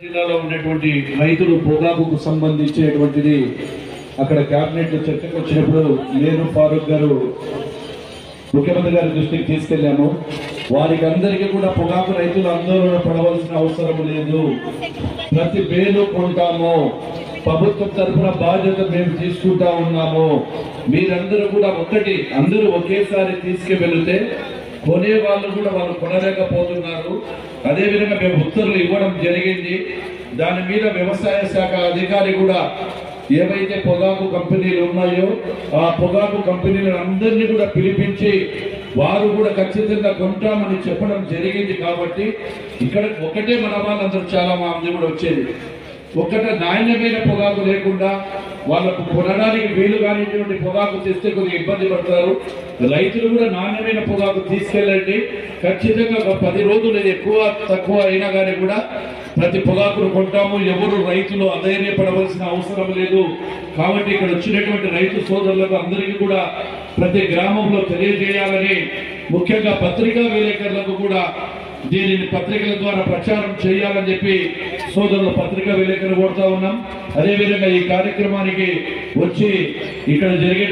జిల్లాలో ఉన్నటువంటి రైతులు పొగాకుకు సంబంధించినటువంటిది అక్కడ కేబినెట్లో చర్చకు వచ్చినప్పుడు నేను ఫారూక్ గారు ముఖ్యమంత్రి గారి దృష్టికి తీసుకెళ్ళాము వారికి అందరికీ కూడా పొగాకు రైతులు ఆందోళన పడవలసిన అవసరం లేదు. ప్రతి పేరు కొంటాము. ప్రభుత్వం తరఫున బాధ్యత మేము తీసుకుంటా ఉన్నాము. మీరందరూ కూడా ఒకటి అందరూ ఒకేసారి తీసుకువెళితే కొనే వాళ్ళు కూడా వాళ్ళు కొనలేకపోతున్నారు. అదేవిధంగా మేము ఉత్తర్వులు ఇవ్వడం జరిగింది. దాని మీద వ్యవసాయ శాఖ అధికారి కూడా ఏవైతే పొగాకు కంపెనీలు ఉన్నాయో ఆ పొగాకు కంపెనీలను అందరినీ కూడా పిలిపించి వారు కూడా ఖచ్చితంగా కొంటామని చెప్పడం జరిగింది కాబట్టి ఇక్కడ ఒకటే మన వాళ్ళందరూ చాలా మంది కూడా వచ్చేది. ఒకట నాణ్యమైన పొగాకు లేకుండా వాళ్ళకు కొనడానికి వీలు కానిటువంటి పొగాకు తెస్తే కొద్దిగా ఇబ్బంది పడతారు. రైతులు కూడా నాణ్యమైన పొగాకు తీసుకెళ్ళండి. ఖచ్చితంగా ఒక పది రోజులు ఎక్కువ తక్కువ అయినా కానీ కూడా ప్రతి పొగాకును కొంటాము. ఎవరు రైతులు అధైర్యపడవలసిన అవసరం లేదు. కాబట్టి ఇక్కడ వచ్చినటువంటి రైతు సోదరులకు అందరికీ కూడా ప్రతి గ్రామంలో తెలియజేయాలని ముఖ్యంగా పత్రికా విలేకరులకు కూడా దీనిని పత్రికల ద్వారా ప్రచారం చేయాలని చెప్పి సోదరులు పత్రికా విలేకరులు కోరుతా ఉన్నాం. అదేవిధంగా ఈ కార్యక్రమానికి వచ్చి ఇక్కడ జరిగే